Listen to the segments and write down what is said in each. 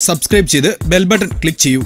Subscribe ചെയ്ത് bell button click ചെയ്യൂ.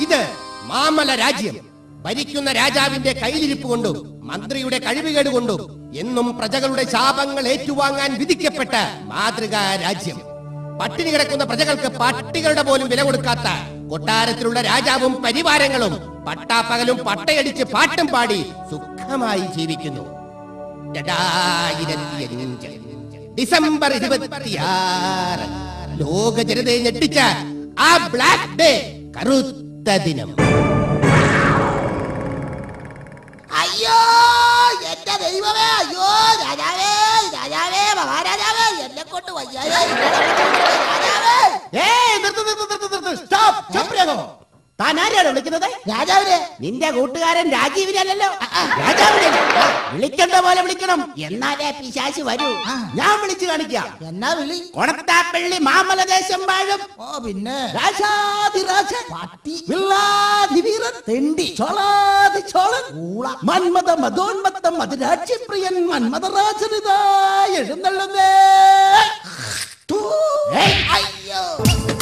ഇത് മാമല രാജ്യം. ഭരിക്കുന്ന രാജാവിന്റെ കയ്യിലിരിപ്പ് കൊണ്ടും മന്ത്രിയുടെ കഴിവുകേട് കൊണ്ടും എന്നും പ്രജകളുടെ ശാപങ്ങൾ ഏറ്റുവാങ്ങാൻ വിധിക്കപ്പെട്ട മാതൃകാ രാജ്യം. പട്ടിണി കിടക്കുന്ന പ്രജകൾക്ക് പട്ടികളുടെ പോലും വില കൊടുക്കാത്ത കൊട്ടാരത്തിലുള്ള രാജാവും പരിവാരങ്ങളും പട്ടാപ്പകലും പട്ടയടിച്ച് പാട്ടും പാടി സുഖമായി ജീവിക്കുന്നു. ഡിസംബർ ലോക ജനതയെ ഞെട്ടിച്ച ആ ബ്ലാക്ക് ഡേ കറുത്ത ദിനം. കൊണ്ട് വയ്യായി ഏയ് നിർത്ത് നിർത്ത് നിർത്ത് നിർത്ത്. സ്റ്റോപ്പ് സ്റ്റോപ്പ് താൻ ആരെയാണ് വിളിക്കുന്നത്? രാജാവിനെ. നിന്റെ കൂട്ടുകാരൻ രാജീവിനല്ലോ രാജാവിനെ. വിളിക്കേണ്ട പോലെ വിളിക്കണം. എന്നാലേ പിശാശി വരൂ. ഞാൻ വിളിച്ചു കാണിക്കാം. എന്നാ വിളി. കൊണത്താപ്പള്ളി മാമലദേശം വാഴും. ഓ പിന്നെ. തെണ്ടി. ചോളാതി ചോളൻ. മന്മത മതോന്മത്തം മധുരാക്ഷിപ്രിയൻ മന്മതരാജനിതാ എഴുന്നള്ളുന്നേ. അയ്യോ.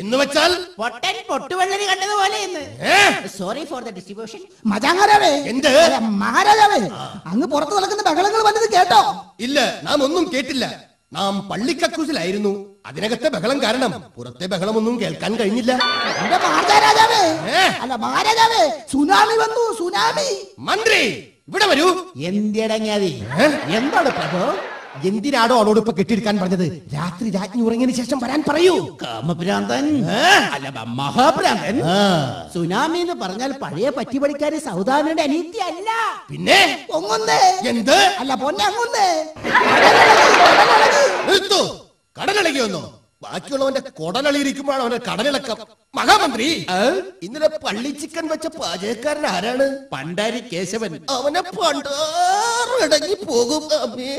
എന്ന് വെച്ചാൽ? പൊട്ടൻ പൊട്ടുവെള്ളരി കണ്ടതുപോലെ ഇന്ന്. സോറി ഫോർ ദ ഡിസ്ട്രിബ്യൂഷൻ മജാങ്ങാരാവേ എന്ത്? മഹാരാജാവേ. അങ്ങ് പുറത്ത് നടക്കുന്ന ബഹളങ്ങൾ വന്നത് കേട്ടോ? ഇല്ല നാം ഒന്നും കേട്ടില്ല. നാം പള്ളിക്കക്കൂസിലായിരുന്നു. അതിനകത്തെ ബഹളം കാരണം പുറത്തെ ബഹളമൊന്നും കേൾക്കാൻ കഴിഞ്ഞില്ല. എന്റെ മഹാരാജാവേ അല്ല മഹാരാജാവേ സുനാമി വന്നു സുനാമി. മന്ത്രി! ഇവിടെ വരൂ. എന്തിടങ്ങാതി എന്താണ് പ്രഭു? എന്തിനാടോ അവളോട് ഇപ്പൊ കെട്ടിയെടുക്കാൻ പറഞ്ഞത്? രാത്രി രാജ്ഞി ഉറങ്ങിയതിനു ശേഷം വരാൻ പറയൂ. കാമഭ്രാന്തൻ. അല്ല മഹാഭ്രാന്തൻ. സുനാമി എന്ന് പറഞ്ഞാൽ പഴയ പറ്റി പറ്റിപ്പടിക്കാരി സൗദാമിയുടെ അനീതി അല്ല പിന്നെ? പൊങ്ങുന്നേ. എന്ത്? അല്ല പൊന്നെ അങ്ങുന്ന് കടലിളകി വന്നോ? ബാക്കിയുള്ളവന്റെ കൊടലളിയിരിക്കുമ്പോഴാണ് അവന്റെ കടലിളക്കം. മഹാമന്ത്രി ഇന്നലെ പള്ളി ചിക്കൻ വെച്ച പാചകക്കാരൻ ആരാണ്? പണ്ടാരി കേശവൻ. അവനെ പണ്ടാറടങ്ങി പോകും അമ്മേ.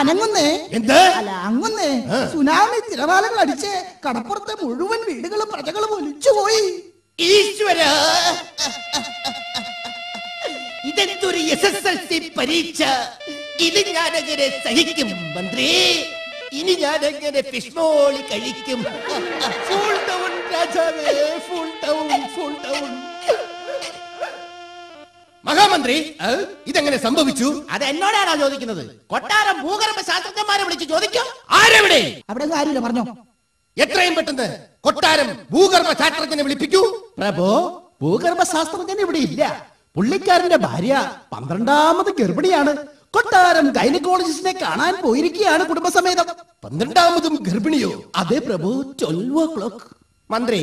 അനങ്ങുന്നേ? എന്ത്? അല്ല അങ്ങുന്നേ. സുനാമി തിരമാലകൾ അടിച്ച് കടപ്പുറത്തെ മുഴുവൻ വീടുകളും പ്രജകളും ഒലിച്ചുപോയി. ഈശ്വര! ഇതെന്തൊരു എസ് എസ് എൽ സി പരീക്ഷ? ഇത് ഞാനെങ്ങനെ സഹിക്കും മന്ത്രി. ഇനി ഞാനെങ്ങനെ ഫിഷ്മോളി കഴിക്കും. ഫുൾ ഡൗൺ രാജാവേ ഫുൾ ഡൗൺ ഫുൾ ഡൗൺ മഹാമന്ത്രി ഇതെങ്ങനെ സംഭവിച്ചു? അത് എന്നോടാണോ ചോദിക്കുന്നത്? കൊട്ടാരം ഭൂഗർഭ ശാസ്ത്രജ്ഞന്മാരെ വിളിച്ച് ചോദിക്കും. ആരെവിടെ? അവിടെ കാര്യമില്ല പറഞ്ഞു. എത്രയും പെട്ടെന്ന് കൊട്ടാരം ഭൂഗർഭ ശാസ്ത്രജ്ഞനെ വിളിപ്പിക്കൂ. പ്രഭോ ഭൂഗർഭ ശാസ്ത്രജ്ഞൻ ഇവിടെ ഇല്ല. പുള്ളിക്കാരന്റെ ഭാര്യ പന്ത്രണ്ടാമത് ഗർഭിണിയാണ്. കൊട്ടാരം ഗൈനക്കോളജിസ്റ്റിനെ കാണാൻ പോയിരിക്കുകയാണ് കുടുംബസമേതം. പന്ത്രണ്ടാമതും ഗർഭിണിയോ? അതെ പ്രഭു ട്വൽവ് ഓ ക്ലോക്ക് മന്ത്രി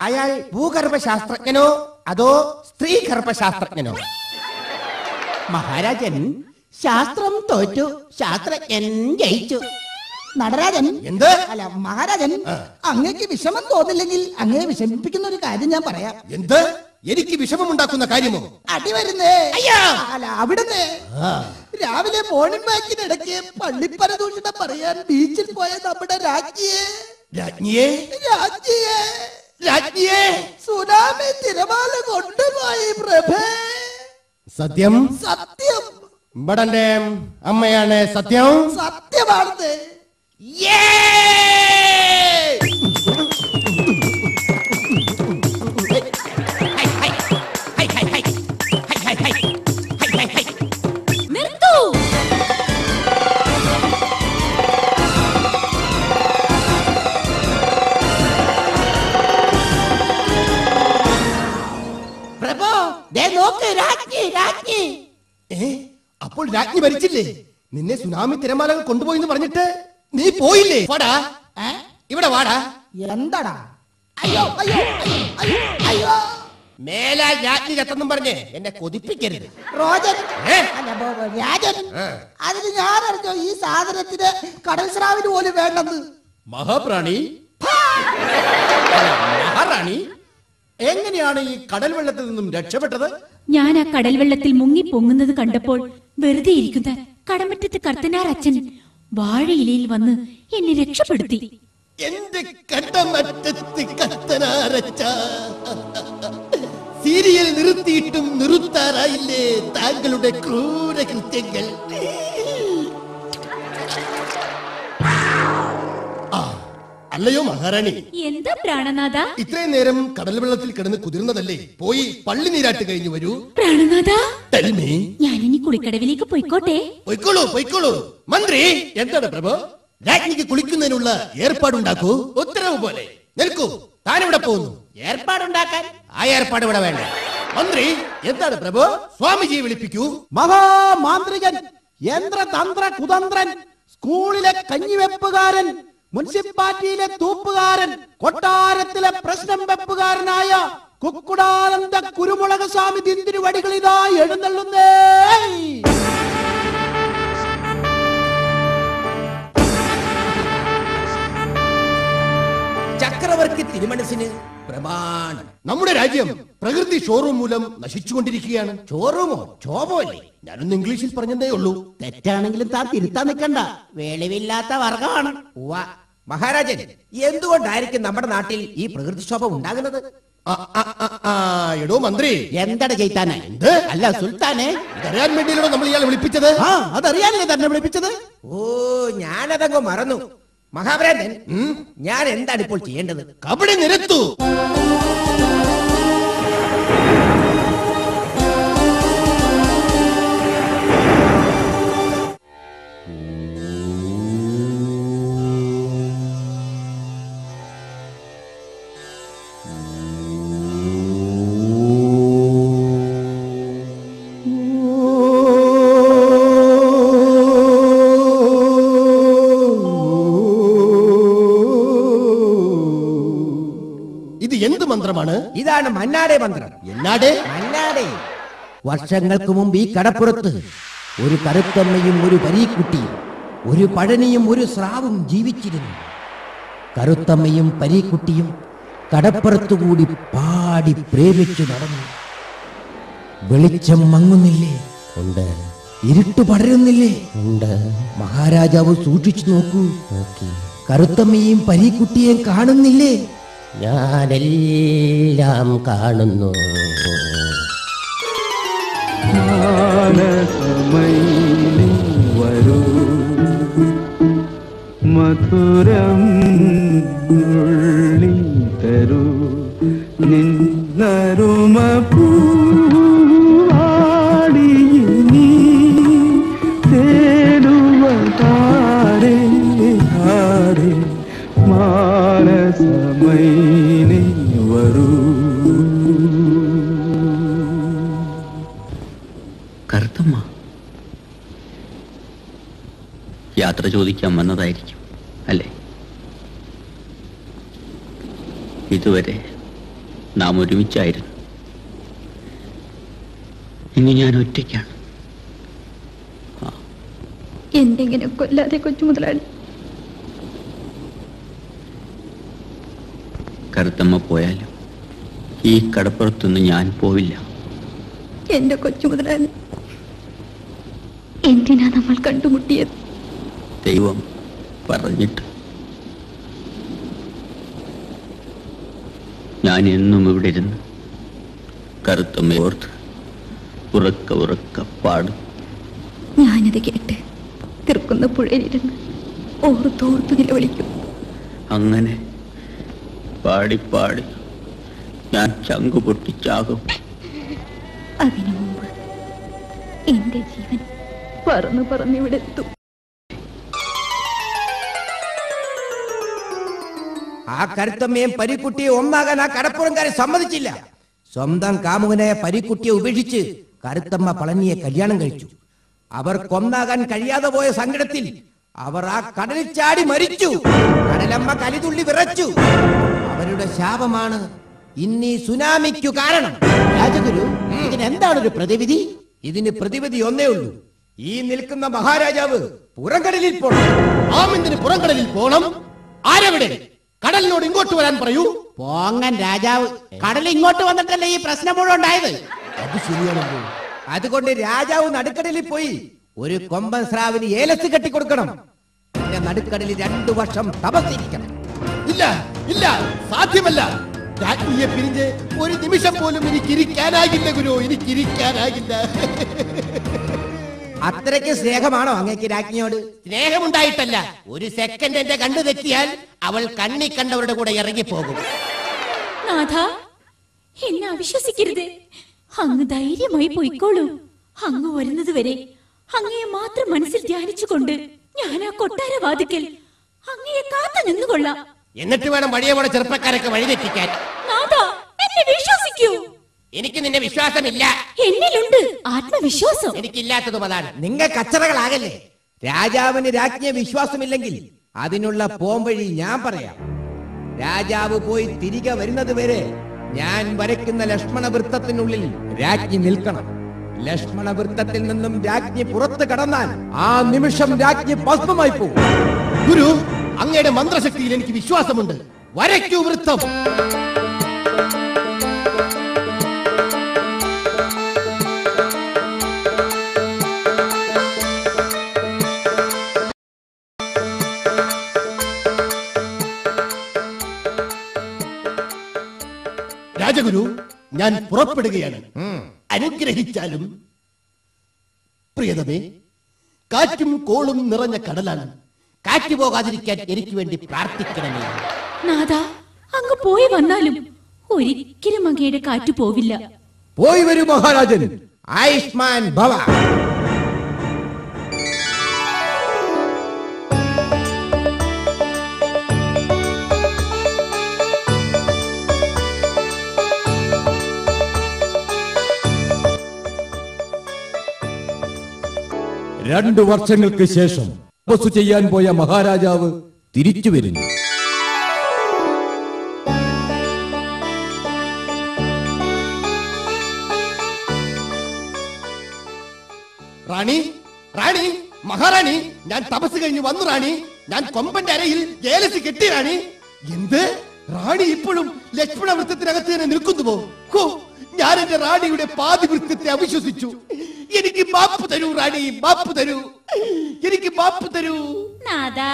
അയാൾ ഭൂഗർഭശാസ്ത്രജ്ഞനോ അതോ സ്ത്രീ ഗർഭശാസ്ത്രജ്ഞനോ മഹാരാജൻ ശാസ്ത്രം തോറ്റു ശാസ്ത്രജ്ഞൻ ജയിച്ചു. നടരാജൻ? എന്ത്? അല്ല മഹാരാജൻ അങ്ങേക്ക് വിഷമം തോന്നില്ലെങ്കിൽ അങ്ങേ വിഷമിപ്പിക്കുന്ന ഒരു കാര്യം ഞാൻ പറയാം. എന്ത്? എനിക്ക് വിഷമമുണ്ടാക്കുന്ന കാര്യമോ? അടി വരുന്നേ! അല്ല അവിടുന്ന്. രാവിലെ മോർണിംഗ് വാക്കിനിടയ്ക്ക് പള്ളിപ്പരദൂഷണം പറയാൻ ബീച്ചിൽ പോയ നമ്മുടെ രാജ്ഞിയെ. രാജ്ഞിയെ? രാജ്ഞിയെ. രാജ്ഞിയെ? സുനാമി തിരമാല കൊണ്ടുപോയി പ്രഭേ. സത്യം? സത്യം. ഇമ്പടന്റെ അമ്മയാണ് സത്യം? സത്യമാണെന്ന്. രാജ്ഞി ഭരിച്ചില്ലേ? നിന്നെ സുനാമി തിരമാലകൾ കൊണ്ടുപോയി എന്ന് പറഞ്ഞിട്ട് നീ പോയില്ലേ? വാടാ. ഏ? ഇവിടെ വാടാ. എന്താടാ? അയ്യോ അയ്യോ അയ്യോ അയ്യോ. അയ്യോ മേലാൽ രാജ്ഞി ചത്തെന്നും പറഞ്ഞ് എന്നെ കൊതിപ്പിക്കരുത്. റോജൻ. ഏ? അല്ല ബോ- ബോ- രാജൻ. ആ. അതിന് ഞാൻ അറിഞ്ഞോ ഈ സാധനത്തിന് കടൽ സ്രാവിന് പോലും വേണ്ടെന്ന്? മഹാപ്രാണി. മഹാറാണി. എങ്ങനെയാണ് ഈ കടൽ വെള്ളത്തിൽ നിന്നും രക്ഷപ്പെട്ടത്? ഞാൻ ആ കടൽ വെള്ളത്തിൽ മുങ്ങി പൊങ്ങുന്നത് കണ്ടപ്പോൾ വെറുതെ ഇരിക്കുന്ന കടമറ്റത്ത് കർത്തനാർ അച്ഛൻ വാഴയിലയിൽ വന്ന് എന്നെ രക്ഷപ്പെടുത്തി. എന്റെ കടമറ്റത്ത് കത്തനാരച്ച സീരിയൽ നിർത്തിയിട്ടും നിർത്താറായില്ലേ താങ്കളുടെ ക്രൂര അല്ലയോ മഹാറാണി? എന്താ പ്രാണനാഥ? ഇത്രയും നേരം കടൽ വെള്ളത്തിൽ കിടന്ന് കുതിർന്നതല്ലേ? പോയി പള്ളി നീരാട്ട് കഴിഞ്ഞു വരൂ. പ്രാണനാഥ? തൽമേ ഞാനിനി കുളിക്കടവിലേക്ക് പോയിക്കോട്ടെ. പൊയ്ക്കോളൂ പൊയ്ക്കോളൂ. മന്ത്രി എന്താണ് പ്രഭു? രാജ്ഞിക്ക് കുളിക്കുന്നതിനുള്ള ഏർപ്പാടുണ്ടാക്കൂ. ഉത്തരവ് പോലെ. നിൽക്കൂ. താനിവിടെ പോകുന്നു. ഏർപ്പാടുണ്ടാക്കാൻ? ആ ഏർപ്പാട് ഇവിടെ വേണ്ട. മന്ത്രി എന്താണ് പ്രഭു? സ്വാമിജിയെ വിളിപ്പിക്കൂ. മഹാമാന്ത്രികൻ യന്ത്രതന്ത്ര കുതന്ത്രൻ സ്കൂളിലെ കഞ്ഞിവെപ്പുകാരൻ മുനിസിപ്പാലിറ്റിയിലെ തൂപ്പുകാരൻ കൊട്ടാരത്തിലെ പ്രശ്നം വെപ്പുകാരനായ കുക്കുടാനന്ദ കുരുമുളക് സ്വാമി തിന്തിരി തിന്തിരുവടികളിതാ എഴുന്നള്ളുന്നേ. ചക്രവർത്തി തിരുമനസിന് പ്രമാണം. നമ്മുടെ രാജ്യം പ്രകൃതി ഷോറൂം മൂലം നശിച്ചുകൊണ്ടിരിക്കുകയാണ്. ഷോറൂമോ ക്ഷോഭോ അല്ലേ ഞാനൊന്ന് ഇംഗ്ലീഷിൽ പറഞ്ഞതേ ഉള്ളൂ. തെറ്റാണെങ്കിലും താൻ തിരുത്താൻ നിൽക്കണ്ട. വേളിവില്ലാത്ത വർഗമാണ് മഹാരാജൻ എന്തുകൊണ്ടായിരിക്കും നമ്മുടെ നാട്ടിൽ ഈ പ്രകൃതിക്ഷോഭം ഉണ്ടാകുന്നത്? എടോ മന്ത്രി. എന്താണ് ചെയ്താനെ? എന്ത്? അല്ല സുൽത്താനെ. ഇതറിയാൻ വേണ്ടിയാണോ നമ്മൾ ഇയാളെ വിളിപ്പിച്ചത്? ആ അതറിയാനല്ലേ തന്നെ വിളിപ്പിച്ചത്? ഓ ഞാനതങ്ങ് മറന്നു. മഹാഭ്രാന്തൻ ഞാൻ എന്താണ് ഇപ്പോൾ ചെയ്യേണ്ടത്? കബഡി നിരത്തു. ഇതാണ് മന്നാടെ മന്ത്രം. എന്നാടേ? മന്നാടെ. വർഷങ്ങൾക്ക് മുമ്പ് ഈ കടപ്പുറത്ത് ഒരു കറുത്തമ്മയും ഒരു പരീക്കുട്ടിയും ഒരു പഴനിയും ഒരു സ്രാവും ജീവിച്ചിരുന്നു. കറുത്തമ്മയും പരീക്കുട്ടിയും കടപ്പുറത്തുകൂടി പാടി പ്രേമിച്ചു നടന്നു. വെളിച്ചം മങ്ങുന്നില്ലേ? ഉണ്ട്. ഇരുട്ട് പടരുന്നില്ലേ? ഉണ്ട്. മഹാരാജാവ് സൂക്ഷിച്ചു നോക്കൂ. കറുത്തമ്മയും പരീക്കുട്ടിയെയും കാണുന്നില്ലേ? ഞാനെല്ലാം കാണുന്നു. വരൂ. മധുരം തരൂ. നിന്നരുമ യാത്ര ചോദിക്കാൻ വന്നതായിരിക്കും അല്ലേ? ഇതുവരെ നാം ഒരുമിച്ചായിരുന്നു. ഇനി ഞാൻ ഒറ്റയ്ക്കാണ്. എന്തെങ്കിലും കൊല്ലാതെ കൊച്ചു മുതലാളി കറുത്തമ്മ പോയാലും ഈ കടപ്പുറത്തൊന്നും ഞാൻ പോവില്ല. എന്റെ കൊച്ചു മുതലാളി എന്തിനാ നമ്മൾ കണ്ടുമുട്ടിയത്? ദൈവം പറഞ്ഞിട്ട്. ഞാൻ എന്നും ഇവിടെ ഇരുന്ന് കറുത്തമ്മ ഓർത്ത് ഉറക്ക ഉറക്ക പാടും. ഞാനത് കേട്ട് തീർക്കുന്ന പുഴയിലിരുന്ന് ഓർത്തോർത്ത് നിലവിളിക്കും. അങ്ങനെ പാടി പാടി ഞാൻ ചങ്കു പൊട്ടിച്ചാകും. അതിനു മുമ്പ് എന്റെ ജീവൻ പറന്ന് പറന്നിവിടെ എത്തും ആ കരുത്തമ്മയും പരിക്കുട്ടിയെ ഒന്നാകാൻ ആ കടപ്പുറംകാരെ സമ്മതിച്ചില്ല. സ്വന്തം കാമുകനെ പരിക്കുട്ടിയെ ഉപേക്ഷിച്ച് കരുത്തമ്മ പളനിയെ കല്യാണം കഴിച്ചു. അവർ കൊന്നാകാൻ കഴിയാതെ പോയ സങ്കടത്തിൽ അവർ ആ കടലിൽ ചാടി മരിച്ചു. കടലമ്മ കലിതുള്ളി വിറച്ചു. അവരുടെ ശാപമാണ് ഇന്നീ സുനാമിക്കു കാരണം. രാജഗുരു ഇതിന് എന്താണ് ഒരു പ്രതിവിധി? ഇതിന് പ്രതിവിധി ഒന്നേ ഉള്ളൂ. ഈ നിൽക്കുന്ന മഹാരാജാവ് പുറംകടലിൽ പോണം. ആമിന്തിന് പുറംകടലിൽ പോണം. ആരെവിടെ? കടലിനോട് ഇങ്ങോട്ട് വരാൻ പറയൂ. പോങ്ങൻ രാജാവ്. കടൽ ഇങ്ങോട്ട് വന്നിട്ടല്ലേ ഈ പ്രശ്നം മുഴുവൻ ഉണ്ടായത്? അത് ശരിയാണല്ലോ. അതുകൊണ്ട് രാജാവ് നടുക്കടലിൽ പോയി ഒരു കൊമ്പൻ സ്രാവിന് ഏലസ് കെട്ടിക്കൊടുക്കണം. പിന്നെ നടുക്കടലിൽ രണ്ടു വർഷം തപസിരിക്കണം ഇല്ല ഇല്ല സാധ്യമല്ല. രാജ്ഞിയെ പിരിഞ്ഞ് ഒരു നിമിഷം പോലും എനിക്കിരിക്കാനാകില്ല ഗുരു എനിക്ക് ഇരിക്കാനാകില്ല അത്രയ്ക്ക് സ്നേഹമാണോ അങ്ങേക്ക് രാജ്ഞിയോട്? സ്നേഹമുണ്ടായിട്ടല്ല. ഒരു സെക്കൻഡ് എന്റെ കണ്ണു തെറ്റിയാൽ അവൾ കണ്ണി കണ്ടവരുടെ കൂടെ ഇറങ്ങിപ്പോകും. നാഥ എന്നെ അവിശ്വസിക്കരുത്. അങ്ങ് ധൈര്യമായി പോയിക്കോളൂ. അങ്ങ് വരുന്നത് വരെ അങ്ങയെ മാത്രം മനസ്സിൽ ധ്യാനിച്ചുകൊണ്ട് ഞാൻ ആ കൊട്ടാര വാതിക്കൽ അങ്ങയെ കാത്തു നിന്നുകൊള്ളാം. എന്നിട്ട് വേണം വഴിയെ പോണ ചെറുപ്പക്കാരൊക്കെ വഴിതെറ്റിക്കാൻ. നാഥ എന്നെ വിശ്വസിക്കൂ. എനിക്ക് നിന്നെ വിശ്വാസമില്ല. എന്നിലുണ്ട് ആത്മവിശ്വാസം. എനിക്കില്ലാത്തതും അതാണ്. നിങ്ങൾ കച്ചറകളാകല്ലേ രാജാവിന് രാജ്ഞിയെ വിശ്വാസമില്ലെങ്കിൽ അതിനുള്ള പോംവഴി ഞാൻ പറയാം. രാജാവ് പോയി തിരികെ വരുന്നത് വരെ ഞാൻ വരയ്ക്കുന്ന ലക്ഷ്മണ വൃത്തത്തിനുള്ളിൽ രാജ്ഞി നിൽക്കണം. ലക്ഷ്മണ വൃത്തത്തിൽ നിന്നും രാജ്ഞി പുറത്തു കടന്നാൽ ആ നിമിഷം രാജ്ഞി ഭസ്മമായി പോകും. ഗുരു അങ്ങയുടെ മന്ത്രശക്തിയിൽ എനിക്ക് വിശ്വാസമുണ്ട്. വരയ്ക്കൂ വൃത്തം. രാജഗുരു ഞാൻ പുറപ്പെടുകയാണ്. അനുഗ്രഹിച്ചാലും പ്രിയതമേ കാറ്റും കോളും നിറഞ്ഞ കടലാണ്. കാറ്റ് പോകാതിരിക്കാൻ എനിക്ക് വേണ്ടി പ്രാർത്ഥിക്കണമേ. നാഥ അങ്ങ് പോയി വന്നാലും ഒരിക്കലും അങ്ങയുടെ കാറ്റ് പോവില്ല. പോയി വരൂ മഹാരാജൻ. ആയുഷ്മാൻ ഭവ. രണ്ടു വർഷങ്ങൾക്ക് ശേഷം തപസ്സു ചെയ്യാൻ പോയ മഹാരാജാവ് തിരിച്ചു വരുന്നു. റാണി റാണി മഹാറാണി ഞാൻ തപസ് കഴിഞ്ഞ് വന്നു റാണി. ഞാൻ കൊമ്പന്റെ അരയിൽ ജേലസി കെട്ടി റാണി. എന്ത്? റാണി ഇപ്പോഴും ലക്ഷ്മണ വൃത്തത്തിനകത്ത് തന്നെ നിൽക്കുന്നു പോ. ഞാൻ എന്റെ റാണിയുടെ പാതി വൃത്തത്തെ അവിശ്വസിച്ചു. എനിക്ക് മാപ്പ് തരൂ റാണി മാപ്പ് തരൂ. എനിക്ക് മാപ്പ് തരൂ. നാദാ.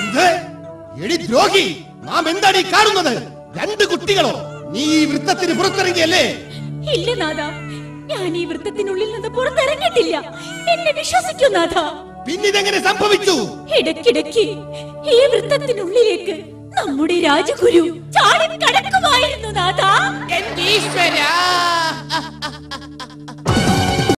എന്ത്? എടി ദ്രോഹി നാം എന്താണ് ഈ കാണുന്നത്? രണ്ട് കുട്ടികളോ? നീ ഈ വൃത്തത്തിന് പുറത്തിറങ്ങിയല്ലേ? ഇല്ല നാഥ ഞാൻ ഈ വൃത്തത്തിനുള്ളിൽ നിന്ന് പുറത്തിറങ്ങിയിട്ടില്ല. എന്നെ വിശ്വസിക്കൂ നാഥ പിന്നിതെങ്ങനെ സംഭവിച്ചു? ഇടയ്ക്കിടയ്ക്ക് ഈ വൃത്തത്തിനുള്ളിലേക്ക് നമ്മുടെ രാജഗുരു ചാടി കടക്കുമായിരുന്നു നാഥ. എന്റെ